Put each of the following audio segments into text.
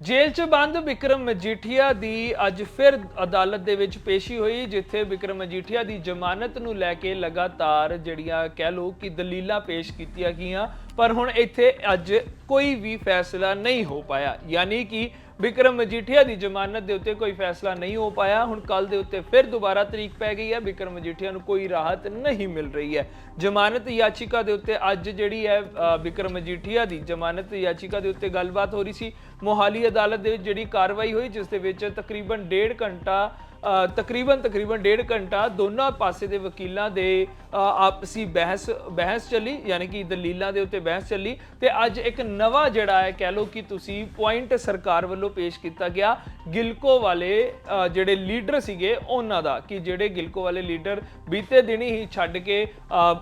ਜੇਲ੍ਹ 'ਚ ਬੰਦ ਵਿਕਰਮ ਮਜੀਠੀਆ ਦੀ ਅੱਜ ਫਿਰ ਅਦਾਲਤ ਦੇ ਵਿੱਚ ਪੇਸ਼ੀ ਹੋਈ, ਜਿੱਥੇ ਵਿਕਰਮ ਮਜੀਠੀਆ ਦੀ ਜ਼ਮਾਨਤ ਨੂੰ ਲੈ ਕੇ ਲਗਾਤਾਰ ਜਿਹੜੀਆਂ ਕਹਿ ਲਓ ਕਿ ਦਲੀਲਾਂ ਪੇਸ਼ ਕੀਤੀਆਂ ਗਈਆਂ, ਪਰ ਹੁਣ ਇੱਥੇ ਅੱਜ ਕੋਈ ਵੀ ਫੈਸਲਾ ਨਹੀਂ ਹੋ ਪਾਇਆ। ਯਾਨੀ ਕਿ ਵਿਕਰਮ ਮਜੀਠੀਆ ਦੀ ਜ਼ਮਾਨਤ ਦੇ ਉੱਤੇ ਕੋਈ ਫੈਸਲਾ ਨਹੀਂ ਹੋ ਪਾਇਆ। ਹੁਣ ਕੱਲ ਦੇ ਉੱਤੇ ਫਿਰ ਦੁਬਾਰਾ ਤਰੀਕ ਪੈ ਗਈ ਹੈ। ਵਿਕਰਮ ਮਜੀਠੀਆ ਨੂੰ ਕੋਈ ਰਾਹਤ ਨਹੀਂ ਮਿਲ ਰਹੀ ਹੈ। ਜ਼ਮਾਨਤ ਯਾਚਿਕਾ ਦੇ ਉੱਤੇ ਅੱਜ ਜਿਹੜੀ ਹੈ ਅ, ਵਿਕਰਮ ਮਜੀਠੀਆ ਦੀ ਜ਼ਮਾਨਤ ਯਾਚਿਕਾ ਦੇ ਉੱਤੇ ਗੱਲਬਾਤ ਹੋ ਰਹੀ ਸੀ। ਮੋਹਾਲੀ ਅਦਾਲਤ ਦੇ ਵਿੱਚ ਜਿਹੜੀ ਕਾਰਵਾਈ ਹੋਈ ਜਿਸ ਦੇ ਵਿੱਚ ਤਕਰੀਬਨ 1.5 ਘੰਟਾ ਤਕਰੀਬਨ ਤਕਰੀਬਨ ਡੇਢ ਘੰਟਾ ਦੋਨਾਂ ਪਾਸੇ ਦੇ ਵਕੀਲਾਂ ਦੇ ਆਪਸੀ ਬਹਿਸ ਬਹਿਸ ਚੱਲੀ, ਯਾਨੀ ਕਿ ਦਲੀਲਾਂ ਦੇ ਉੱਤੇ ਬਹਿਸ ਚੱਲੀ। ਤੇ ਅੱਜ ਇੱਕ ਨਵਾਂ ਜਿਹੜਾ ਹੈ, ਕਹਿ ਲਓ ਕਿ ਤੁਸੀਂ ਪੁਆਇੰਟ ਸਰਕਾਰ ਵੱਲੋਂ ਪੇਸ਼ ਕੀਤਾ ਗਿਆ, ਗਿਲਕੋ ਵਾਲੇ ਜਿਹੜੇ ਲੀਡਰ ਸੀਗੇ, ਉਹਨਾਂ ਦਾ, ਕਿ ਜਿਹੜੇ ਗਿਲਕੋ ਵਾਲੇ ਲੀਡਰ ਬੀਤੇ ਦਿਨੀ ਹੀ ਛੱਡ ਕੇ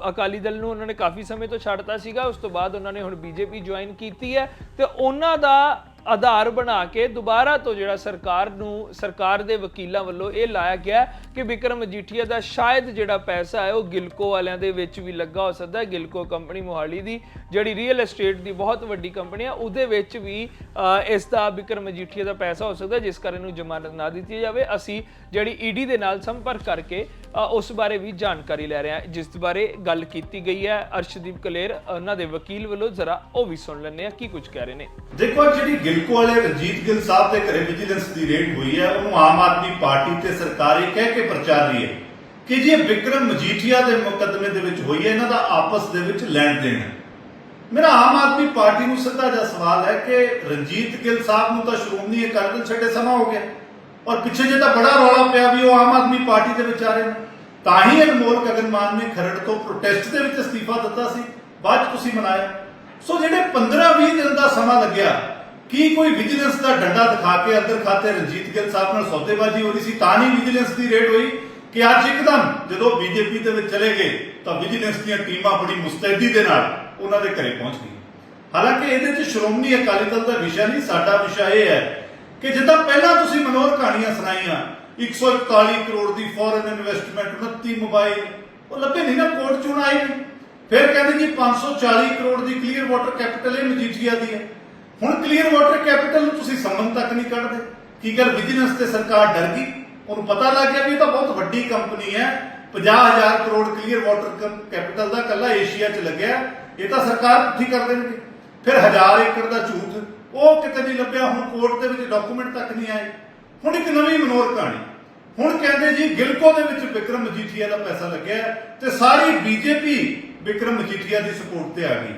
ਅਕਾਲੀ ਦਲ ਨੂੰ ਉਹਨਾਂ ਨੇ ਕਾਫੀ ਸਮੇਂ ਤੋਂ ਛੱਡਤਾ ਸੀਗਾ। ਉਸ ਤੋਂ ਬਾਅਦ ਉਹਨਾਂ ਨੇ ਹੁਣ ਬੀਜੇਪੀ ਜੁਆਇਨ ਕੀਤੀ ਹੈ। ਤੇ ਉਹਨਾਂ ਦਾ ਆਧਾਰ ਬਣਾ ਕੇ ਦੁਬਾਰਾ ਤੋਂ ਜਿਹੜਾ ਸਰਕਾਰ ਨੂੰ, ਸਰਕਾਰ ਦੇ ਵਕੀਲਾਂ ਵੱਲੋਂ ਇਹ ਲਾਇਆ ਗਿਆ ਕਿ ਵਿਕਰਮ ਮਜੀਠੀਆ ਦਾ ਸ਼ਾਇਦ ਜਿਹੜਾ ਪੈਸਾ ਹੈ ਉਹ ਗਿਲਕੋ ਵਾਲਿਆਂ ਦੇ ਵਿੱਚ ਵੀ ਲੱਗਾ ਹੋ ਸਕਦਾ ਹੈ, ਗਿਲਕੋ ਕੰਪਨੀ ਮੋਹਾਲੀ ਦੀ, ਜਿਹੜੀ ਰੀਅਲ ਏਸਟੇਟ ਦੀ ਬਹੁਤ ਵੱਡੀ ਕੰਪਨੀ ਹੈ ਉਹਦੇ ਵਿੱਚ ਵੀ ਇਸ ਦਾ ਵਿਕਰਮ ਮਜੀਠੀਆ ਦਾ ਪੈਸਾ ਹੋ ਸਕਦਾ ਜਿਸ ਕਾਰਨ ਨੂੰ ਜ਼ਮਾਨਤ ਨਾ ਦਿੱਤੀ ਜਾਵੇ। ਅਸੀਂ ਜਿਹੜੀ ਈਡੀ ਦੇ ਨਾਲ ਸੰਪਰਕ ਕਰਕੇ ਉਸ ਬਾਰੇ ਵੀ ਜਾਣਕਾਰੀ ਲੈ ਰਹੇ ਹਾਂ, ਜਿਸ ਬਾਰੇ ਗੱਲ ਕੀਤੀ ਗਈ ਹੈ। ਅਰਸ਼ਦੀਪ ਕਲੇਰ, ਉਹਨਾਂ ਦੇ ਵਕੀਲ ਵੱਲੋਂ ਜ਼ਰਾ ਉਹ ਵੀ ਸੁਣ ਲੈਂਦੇ ਆ ਕੀ ਕੁਝ ਕਹਿ ਰਹੇ ਨੇ। ਦੇਖੋ ਜਿਹੜੀ ਗਿਲਕੋ ਵਾਲੇ ਰਣਜੀਤ ਗਿੱਲ ਸਾਹਿਬ ਦੇ ਘਰੇ ਵਿਜੀਲੈਂਸ ਦੀ ਰੇਡ ਹੋਈ ਹੈ, ਉਹਨੂੰ ਆਮ ਆਦਮੀ ਪਾਰਟੀ ਤੇ ਸਰਕਾਰ ਇਹ ਕਹਿ ਕੇ ਪ੍ਰਚਾਰ ਰਹੀ ਹੈ ਕਿ ਜੀ ਵਿਕਰਮ ਮਜੀਠੀਆ ਦੇ ਮੁਕੱਦਮੇ ਦੇ ਵਿੱਚ ਹੋਈ ਹੈ, ਇਹਨਾਂ ਦਾ ਆਪਸ ਦੇ ਵਿੱਚ ਲੈਣ ਦੇਣ ਹੈ। ਮੇਰਾ ਆਮ ਆਦਮੀ ਪਾਰਟੀ ਨੂੰ ਸਿੱਧਾ ਜਿਹਾ ਸਵਾਲ ਹੈ ਕਿ ਰਣਜੀਤ ਗਿੱਲ ਸਾਹਿਬ ਨੂੰ ਤਾਂ ਸ਼੍ਰੋਮਣੀ ਅਕਾਲੀ ਦਲ ਛੱਡੇ ਸਮਾਂ ਹੋ ਗਿਆ ਔਰ ਪਿੱਛੇ ਜੇ ਤਾਂ ਬੜਾ ਰੌਲਾ ਪਿਆ ਵੀ ਉਹ ਆਮ ਆਦਮੀ ਪਾਰਟੀ ਦੇ ਵਿੱਚ ਆ ਰਹੇ ਨੇ। ਤਾਂ ਹੀ ਅਨਮੋਲ ਗਗਨਮਾਨ ਨੇ ਖਰੜ ਤੋਂ ਪ੍ਰੋਟੈਸਟ ਦੇ ਵਿੱਚ ਅਸਤੀਫਾ ਦਿੱਤਾ ਸੀ, ਬਾਅਦ ਤੁਸੀਂ ਮਨਾਇਆ। ਸੋ ਜਿਹੜੇ 15-20 ਦਿਨ ਦਾ ਸਮਾਂ ਲੱਗਿਆ ਕੀ ਕੋਈ ਵਿਜੀਲੈਂਸ ਦਾ ਡੰਡਾ ਦਿਖਾ ਕੇ ਅੰਦਰ ਖਾਤੇ ਰਣਜੀਤ ਗਿੱਲ ਸਾਹਿਬ ਨਾਲ ਸੌਦੇਬਾਜ਼ੀ ਹੋ ਰਹੀ ਸੀ? ਤਾਂ ਨਹੀਂ ਵਿਜੀਲੈਂਸ ਦੀ ਰੇਡ ਹੋਈ ਕਿ ਅੱਜ ਇੱਕਦਮ ਜਦੋਂ ਬੀਜੇਪੀ ਦੇ ਵਿੱਚ ਚਲੇ ਗਏ, ਤਾਂ ਵਿਜੀਲੈਂਸ ਦੀਆਂ ਟੀਮਾਂ ਬੜੀ ਮੁਸਤੈਦੀ ਦੇ ਨਾਲ ਉਹਨਾਂ ਦੇ ਘਰੇ ਪਹੁੰਚ ਗਈਆਂ। ਹਾਲਾਂਕਿ ਇਹਦੇ ਵਿੱਚ ਸ਼੍ਰੋਮਣੀ ਅਕਾਲੀ ਦਲ ਦਾ ਵਿਸ਼ਾ ਨਹੀਂ, ਸਾਡਾ ਵਿਸ਼ਾ ਇਹ ਹੈ ਕਿ ਜਿੱਦਾਂ ਪਹਿਲਾਂ ਤੁਸੀਂ ਮਨੋਰ ਕਹਾਣੀਆਂ ਸੁਣਾਈਆਂ 141 ਕਰੋੜ ਦੀ ਫੋਰਨ ਇਨਵੈਸਟਮੈਂਟ 29 ਮੋਬਾਈਲ ਉਹ ਲੱਭੇ ਨਹੀਂ ਨਾ, ਕੋਰਟ ਚੋਂ ਆਈ ਨਹੀਂ ਫਿਰ ਕਹਿੰਦੇ ਜੀ 540 ਕਰੋੜ ਦੀ ਕਲੀਅਰ ਵਾਟਰ ਕੈਪੀਟਲ ਇਹ ਮਜੀਠੀਆ ਦੀ ਹੈ। ਹੁਣ ਕਲੀਅਰ ਵਾਟਰ ਕੈਪੀਟਲ ਨੂੰ ਤੁਸੀਂ ਸੰਬੰਧ ਤੱਕ ਨਹੀਂ ਕੱਢਦੇ। ਕੀ ਗੱਲ ਵਿਜੀਲੈਂਸ ਤੇ ਸਰਕਾਰ ਡਰ ਗਈ? ਉਹਨੂੰ ਪਤਾ ਲੱਗ ਗਿਆ ਵੀ ਇਹ ਤਾਂ ਬਹੁਤ ਵੱਡੀ ਕੰਪਨੀ ਹੈ। 50000 ਕਰੋੜ ਕਲੀਅਰ ਵਾਟਰ ਕੈਪੀਟਲ ਦਾ ਕੱਲਾ ਏਸ਼ੀਆ 'ਚ ਲੱਗਿਆ। ਇਹ ਤਾਂ ਸਰਕਾਰ ਪੁੱਠੀ ਕਰ ਦੇਣਗੇ। ਫਿਰ ਹਜ਼ਾਰ ਏਕੜ ਦਾ ਝੂਠ, ਉਹ ਕਿਤੇ ਨਹੀਂ ਲੱਭਿਆ, ਹੁਣ ਕੋਰਟ ਦੇ ਵਿੱਚ ਡਾਕੂਮੈਂਟ ਤੱਕ ਨਹੀਂ ਆਏ। ਹੁਣ ਇੱਕ ਨਵੀਂ ਮਨੋਰ ਕਹਾਣੀ। ਹੁਣ ਕਹਿੰਦੇ ਜੀ, ਗਿਲਕੋ ਦੇ ਵਿੱਚ ਵਿਕਰਮ ਮਜੀਠੀਆ ਦਾ ਪੈਸਾ ਲੱਗਿਆ ਤੇ ਸਾਰੀ ਬੀਜੇਪੀ ਵਿਕਰਮ ਮਜੀਠੀਆ ਦੀ ਸਪੋਰਟ ਤੇ ਆ ਗਈ।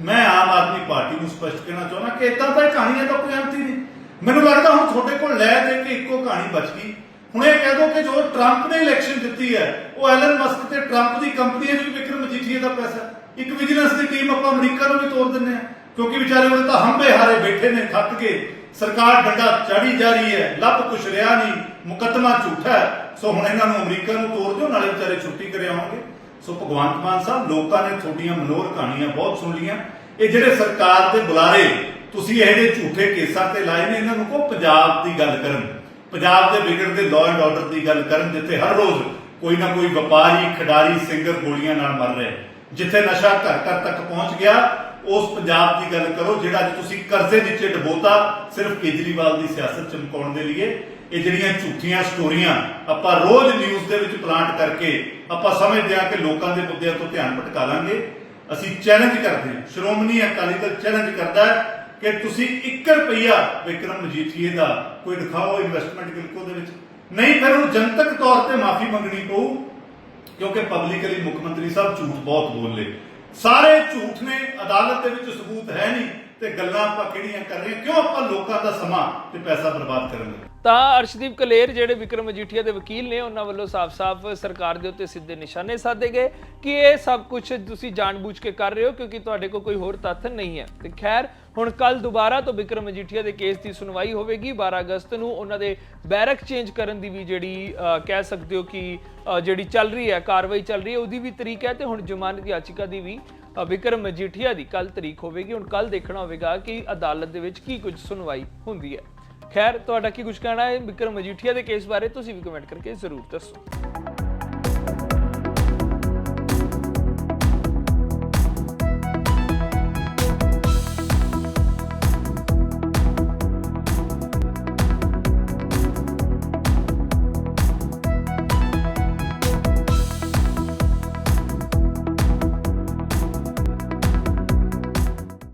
ਮੈਂ ਆਮ ਆਦਮੀ ਪਾਰਟੀ ਨੂੰ ਸਪਸ਼ਟ ਕਹਿਣਾ ਚਾਹੁੰਦਾ ਕਿ ਇਦਾਂ ਤਾਂ ਕਹਾਣੀਆਂ ਤਾਂ ਕੋਈ ਅੰਤ ਹੀ ਨਹੀਂ। ਮੈਨੂੰ ਲੱਗਦਾ ਹੁਣ ਤੁਹਾਡੇ ਕੋਲ ਲੈ ਦੇ ਕੇ ਇੱਕੋ ਕਹਾਣੀ ਬਚ ਗਈ। ਹੁਣ ਇਹ ਕਹਿ ਦੋ ਕਿ ਜੋ ਟਰੰਪ ਨੇ ਇਲੈਕਸ਼ਨ ਜਿੱਤੀ ਹੈ, ਉਹ ਐਲਨ ਮਸਕ ਤੇ ਟਰੰਪ ਦੀ ਕੰਪਨੀ ਹੈ ਜੋ ਵਿਕਰਮ ਮਜੀਠੀਆ ਦਾ ਪੈਸਾ। ਇੱਕ ਵਿਜੀਲੈਂਸ ਦੀ ਟੀਮ ਆਪਾਂ ਅਮਰੀਕਾ ਨੂੰ ਵੀ ਤੋੜ ਦਿੰਨੇ ਆ ਕਿਉਂਕਿ ਵਿਚਾਰੇ ਉਹਦੇ ਤਾਂ ਹੰਬੇ ਹਾਰੇ ਬੈਠੇ ਨੇ, ਖੱਤ ਕੇ। ਸਰਕਾਰ ਡੰਡਾ ਚੜੀ ਜਾ ਰਹੀ ਹੈ, ਲੱਭ ਕੁਛ ਰਿਹਾ ਨਹੀਂ, ਮੁਕੱਦਮਾ ਝੂਠਾ ਸੋ ਹੁਣ ਇਹਨਾਂ ਨੂੰ ਅਮਰੀਕਾ ਨੂੰ ਤੋੜ ਦਿਓ, ਨਾਲੇ ਵਿਚਾਰੇ ਛੁੱਟੀ ਕਰਿਆਵਾਂਗੇ ਸੋ ਭਗਵੰਤ ਮਾਨ ਸਾਹਿਬ, ਲੋਕਾਂ ਨੇ ਤੁਹਾਡੀਆਂ ਮਨੋਰ ਕਹਾਣੀਆਂ ਬਹੁਤ ਸੁਣ ਲੀਆਂ ਇਹ ਜਿਹੜੇ ਸਰਕਾਰ ਦੇ ਬੁਲਾਰੇ, ਤੁਸੀਂ ਇਹ ਜਿਹੜੇ ਝੂਠੇ ਕੇਸਾਂ ਤੇ ਲਾਏ ਨੇ, ਇਹਨਾਂ ਨੂੰ ਕੋ ਪੰਜਾਬ ਦੀ ਗੱਲ ਕਰਨ। ਪੰਜਾਬ ਦੇ ਵਿਗੜਦੇ ਲਾਅ ਐਂਡ ਆਰਡਰ ਦੀ ਗੱਲ ਕਰਨ, ਜਿੱਥੇ ਹਰ ਰੋਜ਼ ਕੋਈ ਨਾ ਕੋਈ ਵਪਾਰੀ, ਖਿਡਾਰੀ ਸਿੰਗਰ ਗੋਲੀਆਂ ਨਾਲ ਮਰ ਰਿਹਾ ਜਿੱਥੇ ਨਸ਼ਾ ਘਰ ਘਰ ਤੱਕ ਪਹੁੰਚ ਗਿਆ, ਉਸ ਪੰਜਾਬ ਦੀ ਗੱਲ ਕਰੋ, ਜਿਹੜਾ ਅੱਜ ਤੁਸੀਂ ਕਰਜ਼ੇ ਨੀਚੇ ਡਬੋਤਾ, ਸਿਰਫ ਕੇਜਰੀਵਾਲ ਦੀ ਸਿਆਸਤ ਚਮਕਾਉਣ ਦੇ ਲਈ ਇਹ ਜਿਹੜੀਆਂ ਝੂਠੀਆਂ ਸਟੋਰੀਆਂ ਆਪਾਂ ਰੋਜ਼ ਨਿਊਜ਼ ਦੇ ਵਿੱਚ ਪਲਾਂਟ ਕਰਕੇ ਆਪਾਂ ਸਮਝਦੇ ਹਾਂ ਕਿ ਲੋਕਾਂ ਦੇ ਮੁੱਦਿਆਂ ਤੋਂ ਧਿਆਨ ਭਟਕਾ ਲਾਂਗੇ। ਅਸੀਂ ਚੈਲੰਜ ਕਰਦੇ ਹਾਂ। ਸ਼੍ਰੋਮਣੀ ਅਕਾਲੀ ਦਲ ਚੈਲੰਜ ਕਰਦਾ ਹੈ ਕਿ ਤੁਸੀਂ 1 ਰੁਪਈਆ ਵਿਕਰਮ ਮਜੀਠੀਏ ਦਾ ਕੋਈ ਦਿਖਾਓ ਇਨਵੈਸਟਮੈਂਟ ਗਿਲਕੋ ਦੇ ਵਿੱਚ। ਨਹੀਂ, ਫਿਰ ਉਹਨੂੰ ਜਨਤਕ ਤੌਰ ਤੇ ਮਾਫੀ ਮੰਗਣੀ ਪਊ, ਕਿਉਂਕਿ ਪਬਲਿਕਲੀ ਮੁੱਖ ਮੰਤਰੀ ਸਾਹਿਬ ਝੂਠ ਬਹੁਤ ਬੋਲ ਲਏ ਸਾਰੇ ਝੂਠ ਨੇ, ਅਦਾਲਤ ਦੇ ਵਿੱਚ ਸਬੂਤ ਹੈ ਨਹੀਂ ਤੇ ਗੱਲਾਂ ਆਪਾਂ ਕਿਹੜੀਆਂ ਕਰ ਰਹੇ ਹਾਂ? ਕਿਉਂ ਆਪਾਂ ਲੋਕਾਂ ਦਾ ਸਮਾਂ ਤੇ ਪੈਸਾ ਬਰਬਾਦ ਕਰਾਂਗੇ ਤਾਂ ਅਰਸ਼ਦੀਪ ਕਲੇਰ ਜਿਹੜੇ ਵਿਕਰਮ ਮਜੀਠੀਆ ਦੇ ਵਕੀਲ ਨੇ ਉਹਨਾਂ ਵੱਲੋਂ ਸਾਫ਼-ਸਾਫ਼ ਸਰਕਾਰ ਦੇ ਉੱਤੇ ਸਿੱਧੇ ਨਿਸ਼ਾਨੇ ਸਾਧੇ ਗਏ ਕਿ ਇਹ ਸਭ ਕੁਝ ਤੁਸੀਂ ਜਾਣਬੁੱਝ ਕੇ ਕਰ ਰਹੇ ਹੋ ਕਿਉਂਕਿ ਤੁਹਾਡੇ ਕੋਲ ਕੋਈ ਹੋਰ ਤੱਥ ਨਹੀਂ ਹੈ। ਤੇ ਖੈਰ ਹੁਣ ਕੱਲ ਦੁਬਾਰਾ ਤੋਂ ਵਿਕਰਮ ਮਜੀਠੀਆ ਦੇ ਕੇਸ ਦੀ ਸੁਣਵਾਈ ਹੋਵੇਗੀ। 12 ਅਗਸਤ ਨੂੰ ਉਹਨਾਂ ਦੇ ਬੈਰਕ ਚੇਂਜ ਕਰਨ ਦੀ ਵੀ ਜਿਹੜੀ ਕਹਿ ਸਕਦੇ ਹੋ ਕਿ ਜਿਹੜੀ ਚੱਲ ਰਹੀ ਹੈ ਕਾਰਵਾਈ ਚੱਲ ਰਹੀ ਹੈ ਉਹਦੀ ਵੀ ਤਰੀਕ ਹੈ ਤੇ ਹੁਣ ਜ਼ਮਾਨਤ ਯਾਚਿਕਾ ਦੀ ਵੀ ਅ, ਵਿਕਰਮ ਮਜੀਠੀਆ ਦੀ ਕੱਲ ਤਰੀਕ ਹੋਵੇਗੀ। ਹੁਣ ਕੱਲ ਦੇਖਣਾ ਹੋਵੇਗਾ ਕਿ ਅਦਾਲਤ ਦੇ ਵਿੱਚ ਕੀ ਕੁਝ ਸੁਣਵਾਈ ਹੁੰਦੀ ਹੈ। ਖੈਰ, ਤੁਹਾਡਾ ਕੀ ਕੁਝ ਕਹਿਣਾ ਹੈ? ਵਿਕਰਮ ਮਜੀਠੀਆ ਦੇ ਕੇਸ ਬਾਰੇ ਤੁਸੀਂ ਵੀ ਕਮੈਂਟ ਕਰਕੇ ਜ਼ਰੂਰ ਦੱਸੋ।